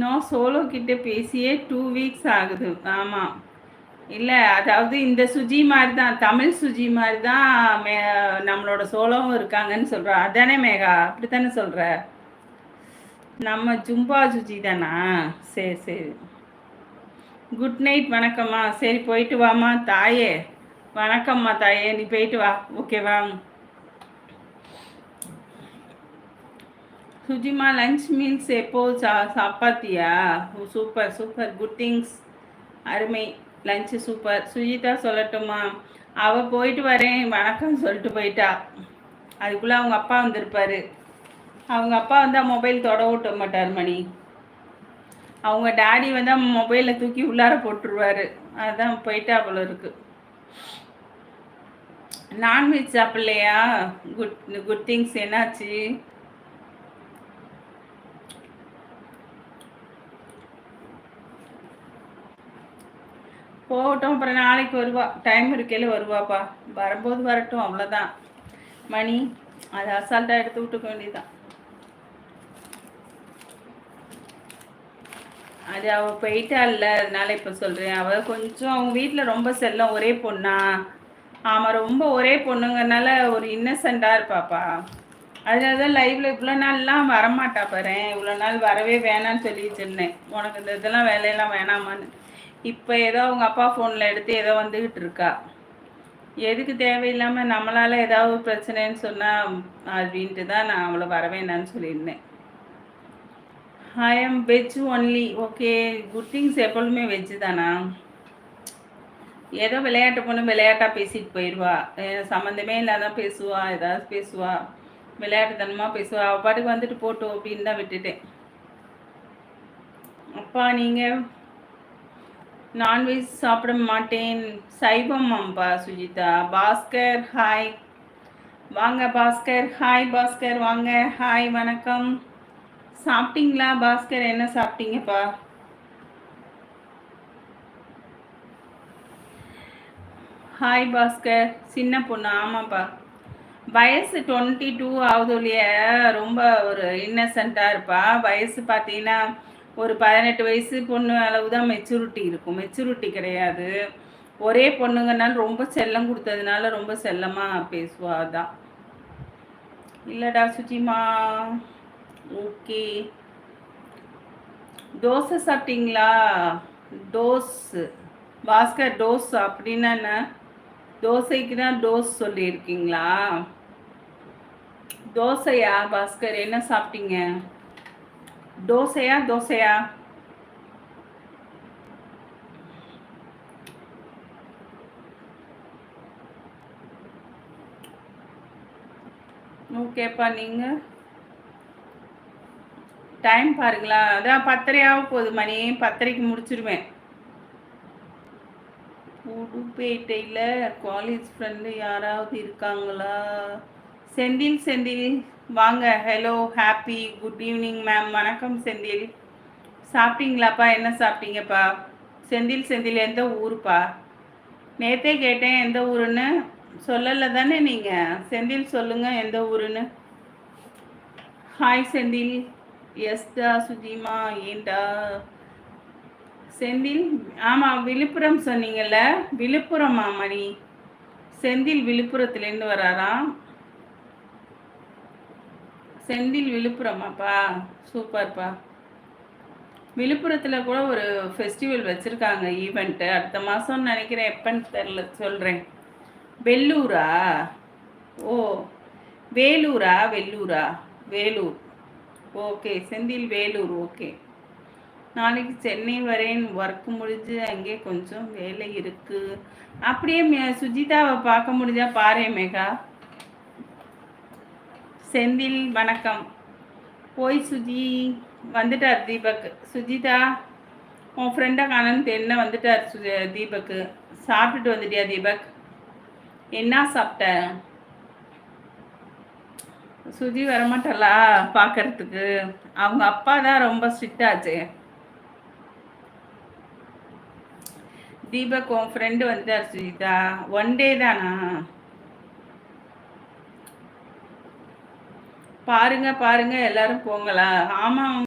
நான் சோலோ கிட்ட பேசியே டூ வீக்ஸ் ஆகுது. ஆமாம் இல்லை அதாவது இந்த சுஜி மாதிரி தான் தமிழ் சுஜி மாதிரி தான் மே நம்மளோட சோலோவும் இருக்காங்கன்னு சொல்கிறோம் அதானே மேகா? அப்படி தானே சொல்கிற நம்ம ஜும்பா சுஜி தானா? சரி சரி. குட் நைட் வணக்கம்மா. சரி போயிட்டு வாமா தாயே. வணக்கம்மா தாயே. நீ போயிட்டு வா. ஓகேவா சுஜிமா லஞ்ச் மீல்ஸ் எப்போ சா சாப்பாத்தியா? சூப்பர் சூப்பர் குட் திங்ஸ் அருமை. லஞ்சு சூப்பர் சுஜிதா சொல்லட்டுமா? அவள் போயிட்டு வரேன். வணக்கம் சொல்லிட்டு போயிட்டா. அதுக்குள்ளே அவங்க அப்பா வந்திருப்பாரு. அவங்க அப்பா வந்தால் மொபைல் தொட விட்ட மாட்டார் மணி. அவங்க டாடி வந்தால் மொபைலில் தூக்கி உள்ளார போட்டுருவாரு. அதுதான் போயிட்டா போல இருக்கு. நான்வெஜ் சாப்பிட்லையா? குட் குட் திங்ஸ் என்னாச்சு? போகட்டும் அப்புறம் நாளைக்கு வருவா. டைம் இருக்கையில் வருவாப்பா. வரும்போது வரட்டும் அவ்வளோதான் மணி அதை அசால்ட்டாக எடுத்து விட்டுக்க வேண்டியதுதான். அது அவள் இல்லை அதனால இப்போ சொல்கிறேன் அவள் கொஞ்சம் அவங்க வீட்டில் ரொம்ப செல்லம் ஒரே பொண்ணா? ஆமாம் ரொம்ப ஒரே பொண்ணுங்கனால ஒரு இன்னசென்ட்டாக இருப்பாப்பா. அதனால தான் லைவில் இவ்வளோ நாள்லாம் வரமாட்டா பாரு. இவ்வளோ நாள் வரவே வேணாம்னு சொல்லிட்டு இருந்தேன். உனக்கு இந்த இதெல்லாம் வேலையெல்லாம் வேணாமான்னு. இப்போ ஏதோ அவங்க அப்பா ஃபோனில் எடுத்து ஏதோ வந்துக்கிட்டு இருக்கா. எதுக்கு தேவையில்லாமல் நம்மளால் ஏதாவது பிரச்சனைன்னு சொன்னால் அப்படின்ட்டு தான் நான் அவளை வரவேண்டான்னு சொல்லியிருந்தேன். I am veg only okay good things எப்பொழுதுமே வெஜ்ஜு தானா? ஏதோ விளையாட்டு பொண்ணு விளையாட்டாக பேசிட்டு போயிடுவா சம்மந்தமே இல்லாத பேசுவா ஏதாவது பேசுவா. விளையாட்டுத்தனமாக பேசுவா. அவள் பாட்டுக்கு வந்துட்டு போட்டோம் அப்படின்னு தான் விட்டுட்டேன். அப்பா நீங்கள் நான்வெஜ் சாப்பிட மாட்டேன். சைவம் அம்பா சுஜிதா. பாஸ்கர் ஹாய் வாங்க பாஸ்கர். ஹாய் பாஸ்கர். வாங்க. ஹாய் வணக்கம். சாப்பிட்டீங்களா பாஸ்கர்? என்ன சாப்பிட்டீங்கப்பா? ஹாய் பாஸ்கர். சின்ன பொண்ணு. ஆமாப்பா. வயசு டுவெண்ட்டி டூ ஆகுதுலைய ரொம்ப ஒரு இன்னசென்ட்டாக இருப்பா. வயசு பார்த்தீங்கன்னா ஒரு பதினெட்டு வயசு பொண்ணு அளவு தான் மெச்சூரிட்டி இருக்கும். மெச்சூரிட்டி கிடையாது. ஒரே பொண்ணுங்கனால ரொம்ப செல்லம் கொடுத்ததுனால ரொம்ப செல்லமாக பேசுவா தான் இல்லைடா சுஜிமா. ஓகே. தோசை சாப்பிட்டீங்களா? டோஸ் பாஸ்கர் டோஸ் அப்படின்னா என்ன? தோசைக்கு தான் டோஸ் சொல்லியிருக்கீங்களா? தோசையா பாஸ்கர்? என்ன சாப்பிட்டீங்க? தோசையா தோசையா ஓகேப்பா நீங்கள் டைம் பாருங்களா. அதான் பத்தரையாக போகுது மணி. பத்தரைக்கு முடிச்சிருவேன். புதுப்பேட்டையில் காலேஜ் ஃப்ரெண்டு யாராவது இருக்காங்களா? செந்தில் செந்தில். வாங்க hello happy good evening ma'am வணக்கம் செந்தில். சாப்பிட்டீங்களாப்பா? என்ன சாப்பிட்டீங்கப்பா? செந்தில் செந்தில் எந்த ஊருப்பா? நேற்றே கேட்டேன் எந்த ஊருன்னு. சொல்லலை தானே நீங்கள் செந்தில் சொல்லுங்கள் எந்த ஊருன்னு. ஹாய் செந்தில். எஸ்டா சுஜிமா ஏண்டா செந்தில் ஆமாம் விழுப்புரம் சொன்னீங்கல்ல? விழுப்புரமா மணி? செந்தில் விழுப்புரத்துலேருந்து வராராம். செந்தில் விழுப்புரமாப்பா? சூப்பர்ப்பா. விழுப்புரத்தில் கூட ஒரு ஃபெஸ்டிவல் வச்சுருக்காங்க ஈவெண்ட்டு அடுத்த மாதம்னு நினைக்கிறேன் எப்போன்னு தெரில சொல்கிறேன் வெள்ளூரா? ஓ வேலூரா? வெள்ளூரா? Vellore. Okay Senthil Vellore okay. நாளைக்கு சென்னை வரேன் ஒர்க் முடிஞ்சு அங்கே கொஞ்சம் வேலை இருக்குது அப்படியே சுஜிதாவை பார்க்க முடிஞ்சா பாரு மேகா. செந்தில் வணக்கம். போய் சுஜி வந்துட்டார் தீபக். சுஜிதா உன் ஃப்ரெண்டை காணன்னு என்ன வந்துட்டார் சுஜி தீபக்கு சாப்பிட்டுட்டு வந்துட்டியா தீபக்? என்ன சாப்பிட்ட? சுஜி வரமாட்டாளா பார்க்கறதுக்கு அவங்க அப்பா தான் ரொம்ப ஸ்ட்ரிக்டாச்சு தீபக் உன் ஃப்ரெண்டு வந்துட்டார் சுஜிதா. ஒன் டே தானா? பாருங்க பாருங்க எல்லாரும் போங்களா? ஆமா